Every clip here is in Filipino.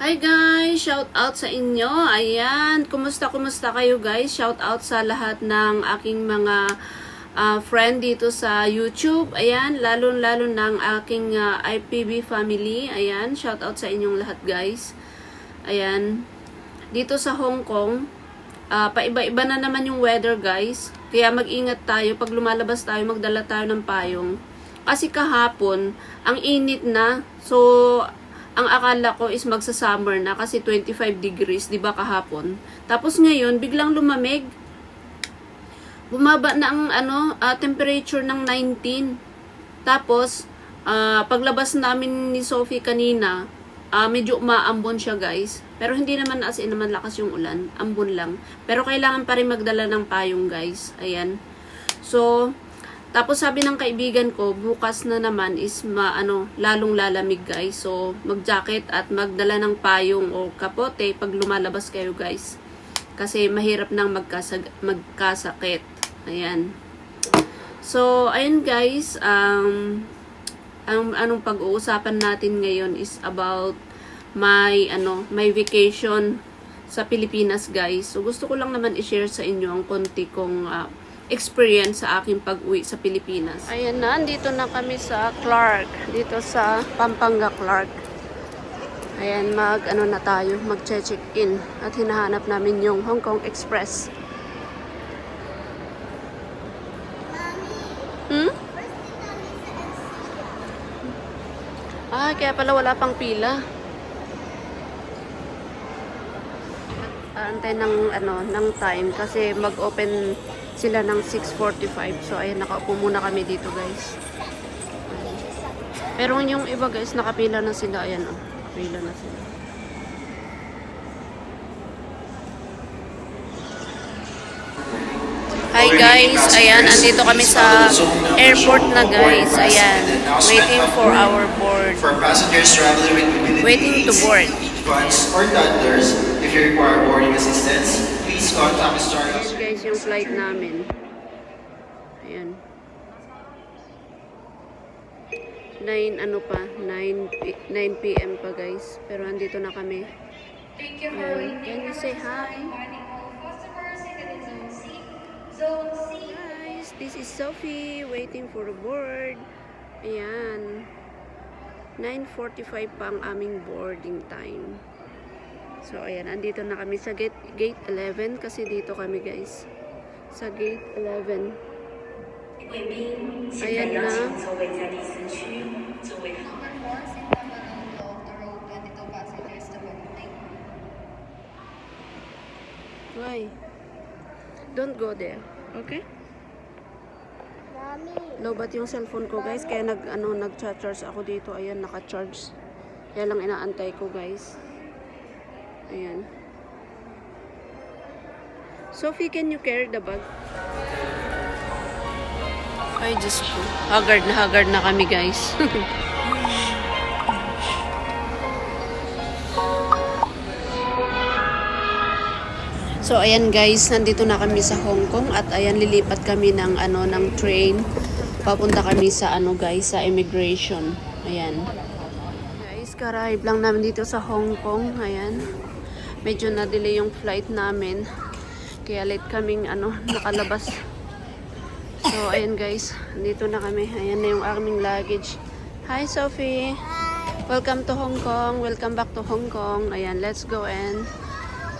Hi guys! Shout out sa inyo. Ayan, kumusta kumusta kayo guys? Shout out sa lahat ng aking mga ah, friend dito sa YouTube. Ayan, lalo-lalo ng aking ah, IPB family. Ayan, shout out sa inyong lahat guys. Ayan. Dito sa Hong Kong, ah, paiba-iba na naman yung weather guys. Kaya mag-ingat tayo. Pag lumalabas tayo, magdala tayo ng payong. Kasi kahapon, ang init na. So, ang akala ko is magsa-summer na kasi 25 degrees, 'di ba kahapon? Tapos ngayon biglang lumamig. Bumaba na ang ano, ah, temperature ng 19. Tapos ah, paglabas namin ni Sophie kanina, ah, medyo umaambon siya, guys. Pero hindi naman as in naman lakas yung ulan, ambon lang. Pero kailangan pa rin magdala ng payong, guys. Ayan. So, tapos sabi ng kaibigan ko, bukas na naman is ma, ano, lalong lalamig guys. So, mag-jacket at magdala ng payong o kapote pag lumalabas kayo guys. Kasi mahirap nang magkasag magkasakit. Ayan. So, ayun guys, um, ang anong pag-uusapan natin ngayon is about my ano, my vacation sa Pilipinas guys. So, gusto ko lang naman i-share sa inyo ang konti kong ah, experience sa aking pag-uwi sa Pilipinas. Ayan na, dito na kami sa Clark. Dito sa Pampanga Clark. Ayan, mag ano na tayo, mag check in at hinahanap namin yung Hong Kong Express. Hmm? Ah, kaya pala wala pang pila. Aantay ng ano, ng time kasi mag-open sila ng 6:45. So ayan, nakaupo muna kami dito, guys. Pero yung iba, guys, nakapila na sila. Ayan, oh. Nakapila na sila. Hi guys, ayan, andito kami sa airport na guys. Ayan, waiting for our board. Waiting to board. or toddlers, if you require boarding assistance, please contact Star Guys, yung flight namin. Ayan. 9 ano pa, 9 p- 9 p.m. pa guys. Pero andito na kami. Thank you for Ayan. Can you say hi? Guys, this is Sophie waiting for the board. Ayan. 9.45 pa ang aming boarding time. So, ayan. Andito na kami sa gate, gate 11 kasi dito kami, guys. Sa gate 11. Ayan na. Why? Don't go there. Okay? Lobat yung cellphone ko, guys. Kaya nag, ano, nag-charge ako dito. Ayan, naka-charge. Kaya lang inaantay ko, guys. Ayan. Sophie, can you carry the bag? Ay, Diyos ko. Haggard na haggard na kami guys. So ayan guys, nandito na kami sa Hong Kong at ayan lilipat kami ng ano ng train. Papunta kami sa ano guys, sa immigration. Ayan. Guys, ka-arrive lang namin dito sa Hong Kong. Ayan. Medyo na-delay yung flight namin. Kaya late kaming ano, nakalabas. So ayan guys, dito na kami. Ayan na yung aming luggage. Hi Sophie. Welcome to Hong Kong. Welcome back to Hong Kong. Ayan, let's go and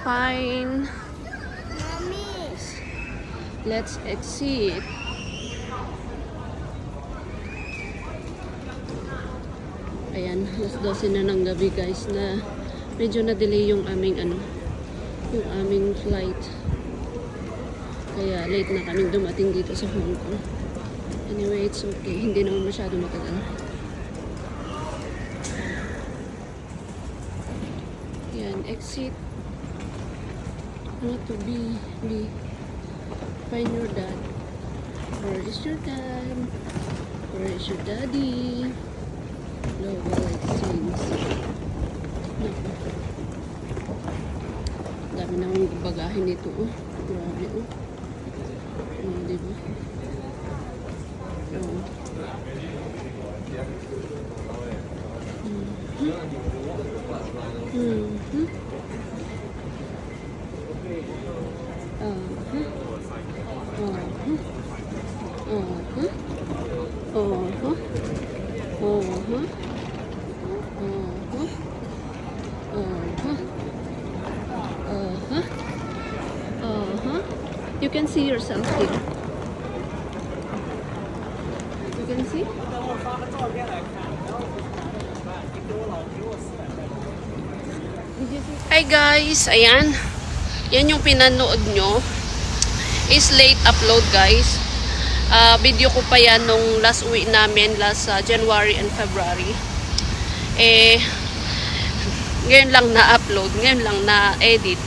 find Let's exit. Ayan, alas 12 na ng gabi guys na medyo na-delay yung aming ano, yung aming flight. Kaya late na kaming dumating dito sa Hong Kong. Anyway, it's okay. Hindi naman masyado matagal. Yan, exit. Ano to be? Be. Find your dad. Where is your dad? Where is your daddy? Global exchange. Dami nang bagahin nito oh. Grabe oh. Di? Oh. Uh You can see yourself here. You can see? Hi guys, ayan. Yan yung pinanood nyo. Is late upload guys. Ah, video ko pa yan nung last uwi namin, last ah, January and February. Eh, ngayon lang na-upload, ngayon lang na-edit.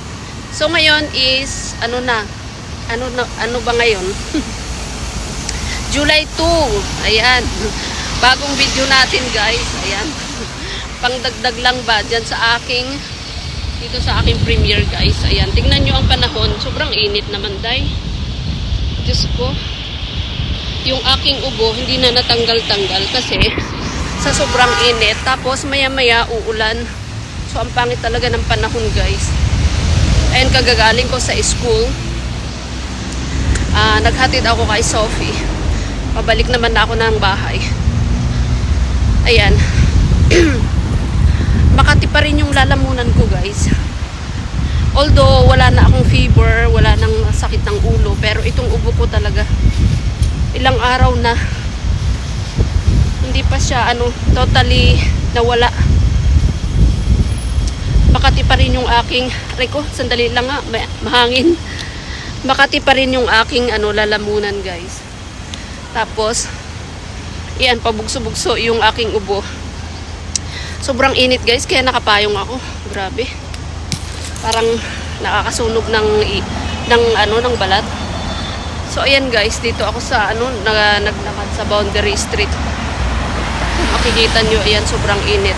So ngayon is ano na? Ano na ano ba ngayon? July 2. Ayan. Bagong video natin, guys. Ayan. Pangdagdag lang ba dyan sa aking dito sa aking premiere, guys. Ayan. Tingnan nyo ang panahon. Sobrang init naman, day. Diyos ko. Yung aking ubo, hindi na natanggal-tanggal kasi sa sobrang init. Tapos maya-maya uulan. So, ang pangit talaga ng panahon, guys. Ayan, kagagaling ko sa school. Ah, naghatid ako kay Sophie. Pabalik naman na ako ng bahay. Ayan. Makati pa rin yung lalamunan ko, guys. Although, wala na akong fever, wala nang sakit ng ulo, pero itong ubo ko talaga, ilang araw na, hindi pa siya, ano, totally nawala. Makati pa rin yung aking, Reko, sandali lang nga, ma- mahangin. Makati pa rin yung aking, ano, lalamunan, guys. Tapos, yan, pabugso-bugso yung aking ubo. Sobrang init, guys, kaya nakapayong ako. Grabe. Parang nakakasunog ng, ng, ano, ng balat. So, ayan, guys, dito ako sa, ano, na, naglakad sa Boundary Street. Makikita nyo, ayan, sobrang init.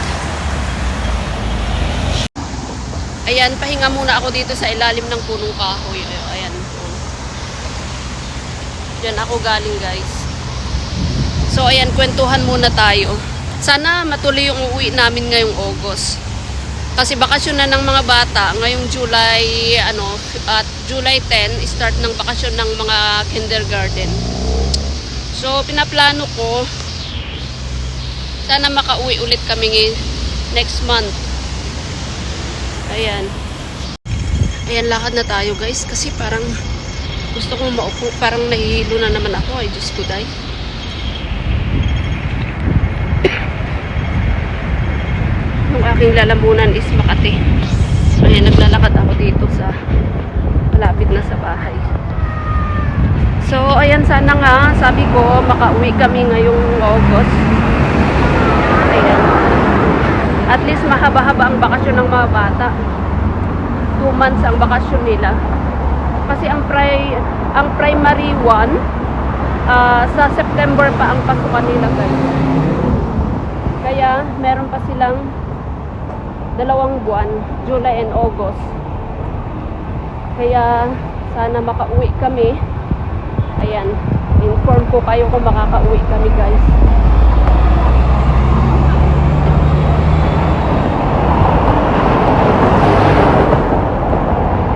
Ayan, pahinga muna ako dito sa ilalim ng punong kahoy. Ayan. Diyan ako galing, guys. So, ayan, kwentuhan muna tayo. Sana matuloy yung uuwi namin ngayong August. Kasi bakasyon na ng mga bata. Ngayong July, ano, at July 10, start ng bakasyon ng mga kindergarten. So, pinaplano ko, sana makauwi ulit kami next month. Ayan. Ayan, lakad na tayo guys. Kasi parang gusto kong maupo. Parang nahihilo na naman ako. Ay, Diyos ko, day. Yung aking lalamunan is Makati. Ayan, naglalakad ako dito sa malapit na sa bahay. So, ayan, sana nga, sabi ko, makauwi kami ngayong August. Ayan. At least mahaba-haba ang bakasyon ng mga bata. Two months ang bakasyon nila. Kasi ang pri ang primary one ah, sa September pa ang pasukan nila guys. Kaya meron pa silang dalawang buwan, July and August. Kaya sana makauwi kami. Ayan, inform ko kayo kung makakauwi kami guys.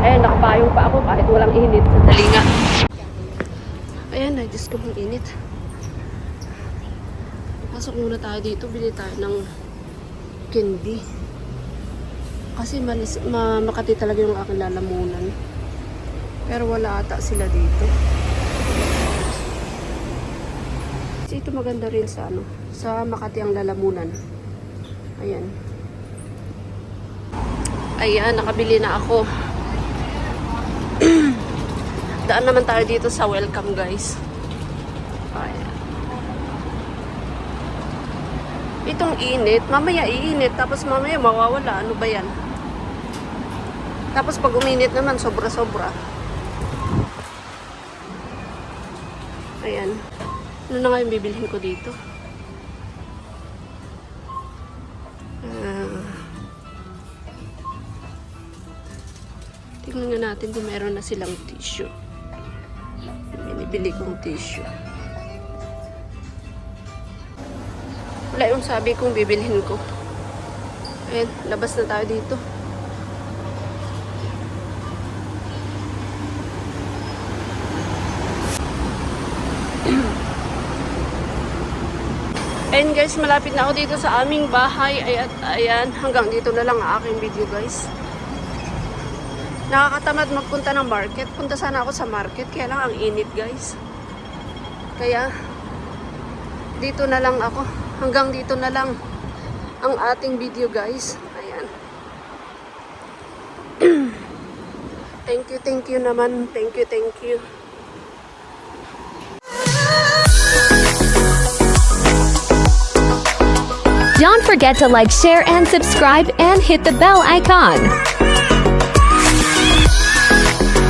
Ayan, nakapayong pa ako kahit walang init sa dalinga. Ayan, ay Diyos ko, ang init. Pasok muna tayo dito, bili tayo ng candy. Kasi malis, ma, makati talaga yung aking lalamunan. Pero wala ata sila dito. Kasi ito maganda rin sa ano, sa Makati ang lalamunan. Ayan. Ayan, nakabili na ako. Daan naman tayo dito sa welcome, guys. Ayan. Itong init, mamaya iinit, tapos mamaya mawawala. Ano ba yan? Tapos pag uminit naman, sobra-sobra. Ayan. Ano na nga yung bibilhin ko dito? Ah. Tingnan nga natin kung meron na silang tissue bibili kong tissue. Wala yung sabi kong bibilhin ko. Ayan, labas na tayo dito. Ayan guys, malapit na ako dito sa aming bahay. Ayan, ayan hanggang dito na lang ang aking video guys. Nakakatamad magpunta ng market. Punta sana ako sa market, kaya lang ang init guys. Kaya, dito na lang ako. Hanggang dito na lang ang ating video guys. Ayan. thank you, thank you naman. Thank you, thank you. Don't forget to like, share, and subscribe and hit the bell icon.